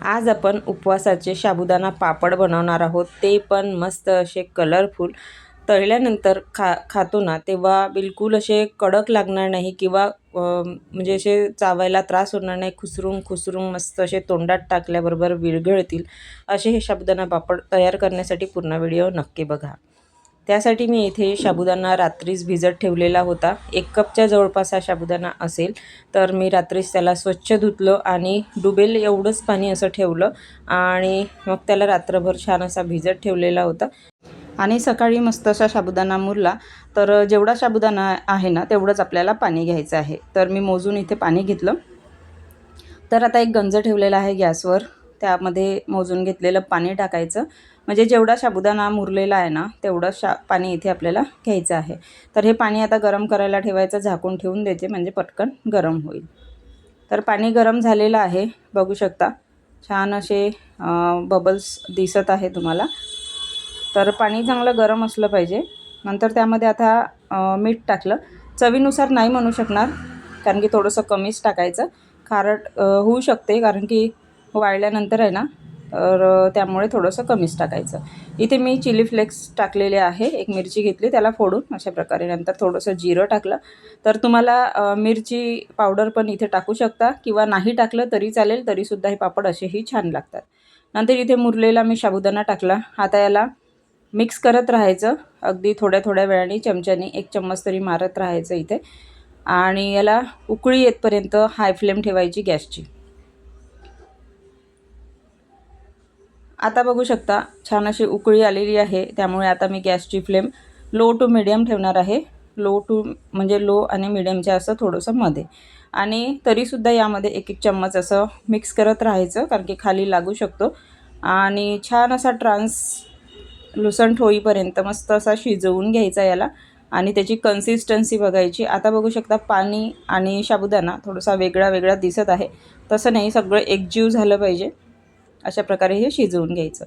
आज आपण उपवासाचे साबुदाणा पापड बनवणार आहोत. ते पण मस्त असे कलरफुल तळल्यानंतर खा खातो ना तेव्हा बिलकुल असे कडक लागणार नाही किंवा म्हणजे असे चावायला त्रास होणार नाही. खुसरून खुसरून मस्त असे तोंडात टाकल्याबरोबर विरघळतील. असे हे साबुदाणा पापड तयार करण्यासाठी पूर्ण व्हिडिओ नक्की बघा. त्यासाठी मी इथे साबुदाणा रात्रीच भिजत ठेवलेला होता. एक कपच्या जवळपास हा साबुदाणा असेल तर मी रात्रीच त्याला स्वच्छ धुतलं आणि डुबेल एवढंच पाणी असं ठेवलं आणि मग त्याला रात्रभर छान असा भिजत ठेवलेला होता. आणि सकाळी मस्त असा साबुदाणा मुरला. तर जेवढा साबुदाणा आहे ना तेवढंच आपल्याला पाणी घ्यायचं आहे. तर मी मोजून इथे पाणी घेतलं. तर आता एक गंज ठेवलेला आहे गॅसवर. त्यामध्ये मोजून घेतलेलं पाणी टाकायचं. म्हणजे जेवढा साबुदाणा मुरलेला आहे ना तेवढं शा पाणी इथे आपल्याला घ्यायचं आहे. तर हे पाणी आता गरम करायला ठेवायचं झाकून ठेवून द्यायचे म्हणजे पटकन गरम होईल. तर पाणी गरम झालेलं आहे बघू शकता. छान असे बबल्स दिसत आहे तुम्हाला. तर पाणी चांगलं गरम असलं पाहिजे. नंतर त्यामध्ये आता मीठ टाकलं. चवीनुसार नाही म्हणू शकणार कारण की थोडंसं कमीच टाकायचं. खारट होऊ शकते कारण की वाळल्यानंतर आहे ना तर त्यामुळे थोडंसं कमीच टाकायचं. इथे मी चिली फ्लेक्स टाकलेले आहे. एक मिरची घेतली त्याला फोडून अशा प्रकारे नंतर थोडंसं जिरं टाकलं. तर तुम्हाला मिरची पावडर पण इथे टाकू शकता किंवा नाही टाकलं तरी चालेल तरीसुद्धा हे पापड असेही छान लागतात. नंतर इथे मुरलेला मी साबुदाणा टाकला. आता याला मिक्स करत राहायचं. अगदी थोड्या थोड्या वेळाने चमच्याने एक चम्मच तरी मारत राहायचं इथे. आणि याला उकळी येतपर्यंत हाय फ्लेम ठेवायची गॅसची. आता बघू शकता छान अशी उकळी आलेली आहे. त्यामुळे आता मी गॅसची फ्लेम लो टू मिडियम ठेवणार आहे. लो टू म्हणजे लो आणि मिडियमच्या असं थोडंसं मध्ये. आणि तरीसुद्धा यामध्ये एक एक चम्मच असं मिक्स करत राहायचं कारण की खाली लागू शकतो. आणि छान असा ट्रान्स लुसंट होईपर्यंत मस्त असा शिजवून घ्यायचा याला. आणि त्याची कन्सिस्टन्सी बघायची. आता बघू शकता पाणी आणि साबुदाणा थोडासा वेगळा वेगळा दिसत आहे. तसं नाही सगळं एकजीव झालं पाहिजे. अशा प्रकारे हे शिजवून घ्यायचं.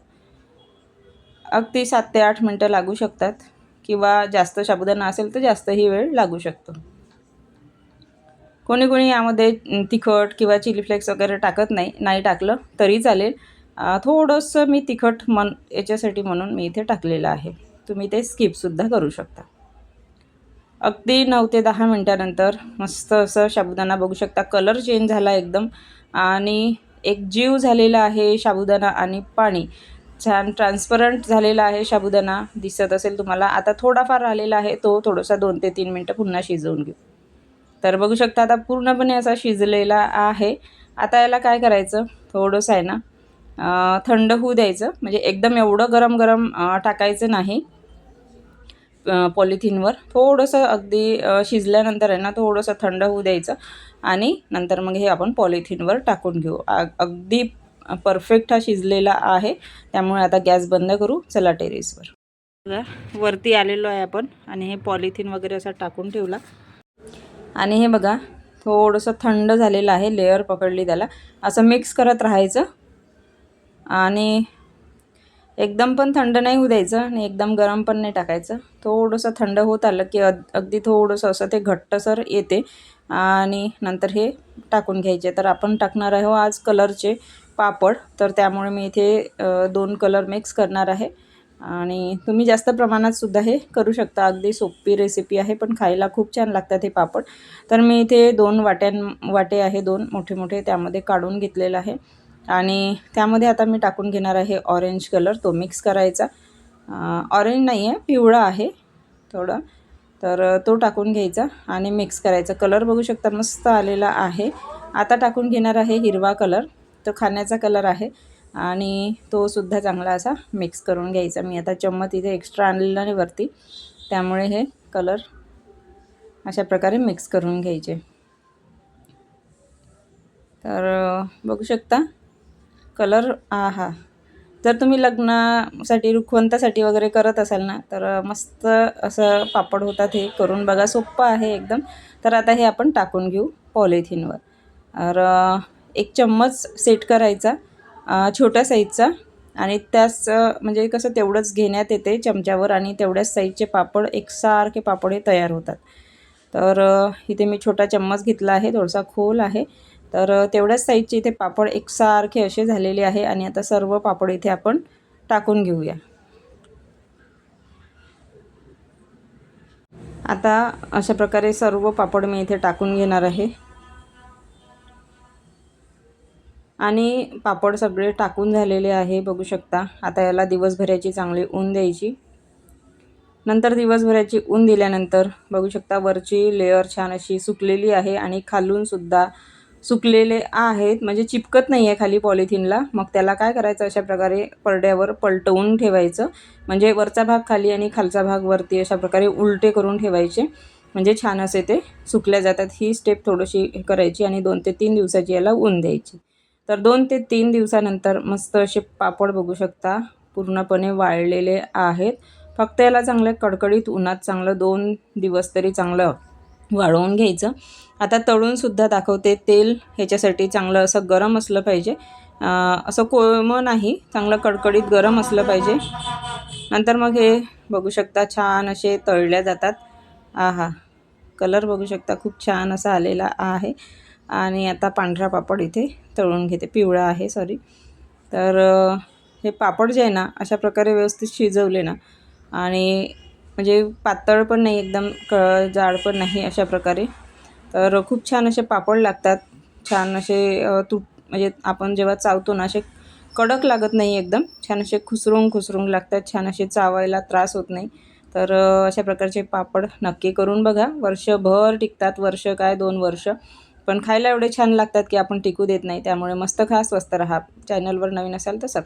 अगदी सात ते आठ मिनटं लागू शकतात. किंवा जास्त साबुदाणा असेल तर जास्तही वेळ लागू शकतो. कोणी कोणी यामध्ये तिखट किंवा चिली फ्लेक्स वगैरे टाकत नाही नाही टाकलं तरी चालेल. थोडंसं मी तिखट मन याच्यासाठी म्हणून मी इथे टाकलेलं आहे. तुम्ही ते स्किपसुद्धा करू शकता. अगदी नऊ ते दहा मिनटानंतर मस्त असं साबुदाणा बघू शकता. कलर चेंज झाला एकदम. आणि एक जीव झालेला आहे साबुदाणा आणि पाणी. छान ट्रान्सपरंट झालेला आहे साबुदाणा. दिसत असेल तुम्हाला. आता थोडाफार राहिलेला आहे तो थोडासा दोन ते तीन मिनटं पुन्हा शिजवून घेऊ. तर बघू शकता आता पूर्णपणे असा शिजलेला आहे. आता याला काय करायचं? थोडंसं आहे ना थंड होऊ द्यायचं. म्हणजे एकदम एवढं गरम गरम टाकायचं नाही. पॉलिथिनवर थोडंसं अगदी शिजल्यानंतर आहे ना थोडंसं थंड होऊ द्यायचं आणि नंतर मग हे आपण पॉलिथिनवर टाकून घेऊ. अगदी परफेक्ट हा शिजलेला आहे त्यामुळे आता गॅस बंद करू. चला टेरेसवर. वरती आलेलो आहे आपण आणि हे पॉलिथिन वगैरे असा टाकून ठेवला. आणि हे बघा थोडंसं थंड झालेलं आहे लेअर पकडली त्याला. असं मिक्स करत राहायचं. आणि एकदम पण थंड नाही होऊ द्यायचं आणि एकदम गरम पण नाही टाकायचं. थोडंसं थंड होत आलं की अगदी थोडंसं असं ते घट्टसर येते. आणि नंतर हे टाकून घ्यायचे. तर आपण टाकणार आहे आज कलरचे पापड. तर त्यामुळे मी इथे दोन कलर मिक्स करणार आहे. आणि तुम्ही जास्त प्रमाणात सुद्धा हे करू शकता. अगदी सोपी रेसिपी आहे पण खायला खूप छान लागतात हे पापड. तर मी इथे दोन वाट्यां वाटे आहे दोन मोठे मोठे त्यामध्ये काढून घेतलेलं आहे. आणि त्यामध्ये आता मी टाकून घेणार आहे ऑरेंज कलर तो मिक्स करायचा. ऑरेंज नाही आहे पिवळा आहे थोडा. तर तो टाकून घ्यायचा आणि मिक्स करायचा. कलर बघू शकता मस्त आलेला आहे. आता टाकून घेणार आहे हिरवा कलर तो खाण्याचा कलर आहे आणि तो सुद्धा चांगला असा मिक्स करून घ्यायचा. मी आता चम्मच इथे एक्स्ट्रा आणलेला आहे वरती. त्यामुळे हे कलर अशा प्रकारे मिक्स करून घ्यायचे. तर बघू शकता. कलर हा जर तुम्ही लग्नासाठी रुखवंतासाठी वगैरे करत असाल ना तर मस्त असं पापड होतात हे करून बघा. सोपं आहे एकदम. तर आता हे आपण टाकून घेऊ पॉलिथिनवर. तर एक चम्मच सेट करायचा छोट्या साईजचा आणि त्याच म्हणजे कसं तेवढंच घेण्यात येते चमच्यावर आणि तेवढ्याच साईजचे पापड एकसारखे पापड हे तयार होतात. तर इथे मी छोटा चम्मच घेतला आहे थोडासा खोल आहे. तर तेवढ्याच साईजचे इथे पापड एकसारखे असे झालेले आहे आणि आता सर्व पापड इथे आपण टाकून घेऊया. आता अशा प्रकारे सर्व पापड मी इथे टाकून घेणार आहे. आणि पापड सगळे टाकून झालेले आहे बघू शकता. आता याला दिवसभराची चांगली ऊन द्यायची. नंतर दिवसभराची ऊन दिल्यानंतर बघू शकता वरची लेअर छान अशी सुकलेली आहे आणि खालूनसुद्धा सुकलेले आहेत. म्हणजे चिपकत नाही आहे खाली पॉलिथिनला. मग त्याला काय करायचं? अशा प्रकारे पडद्यावर पलटवून ठेवायचं. म्हणजे वरचा भाग खाली आणि खालचा भाग वरती अशा प्रकारे उलटे करून ठेवायचे. म्हणजे छान असे ते सुकल्या जातात. ही स्टेप थोडीशी करायची आणि दोन ते तीन दिवसाची याला ऊन द्यायची. तर दोन ते तीन दिवसानंतर मस्त असे पापड बघू शकता. पूर्णपणे वाळलेले आहेत. फक्त याला चांगलं कडकडीत उन्हात चांगलं दोन दिवस तरी चांगलं वाळवून घ्यायचं. आता तळूनसुद्धा दाखवते तेल ह्याच्यासाठी चांगलं असं गरम असलं पाहिजे. असं कोम नाही चांगलं कडकडीत गरम असलं पाहिजे. नंतर मग हे बघू शकता छान असे तळल्या जातात. आहा कलर बघू शकता खूप छान असा आलेला आहे. आणि आता पांढरा पापड इथे तळून घेते पिवळा आहे सॉरी तर हे पापड जे आहे ना अशा प्रकारे व्यवस्थित शिजवले ना आणि म्हणजे पातळ पण नाही एकदम क जाड पण नाही अशा प्रकारे. तर खूप छान असे पापड लागतात. छान असे तूट म्हणजे आपण जेव्हा चावतो ना असे कडक लागत नाही एकदम. छान असे खुसरून खुसरून लागतात. छान असे चावायला त्रास होत नाही. तर अशा प्रकारचे पापड नक्की करून बघा. वर्षभर टिकतात. वर्ष काय दोन वर्ष. पण खायला एवढे छान लागतात की आपण टिकू देत नाही. त्यामुळे मस्त खा स्वस्त राहा. चॅनलवर नवीन असाल तर सबस्क्राईब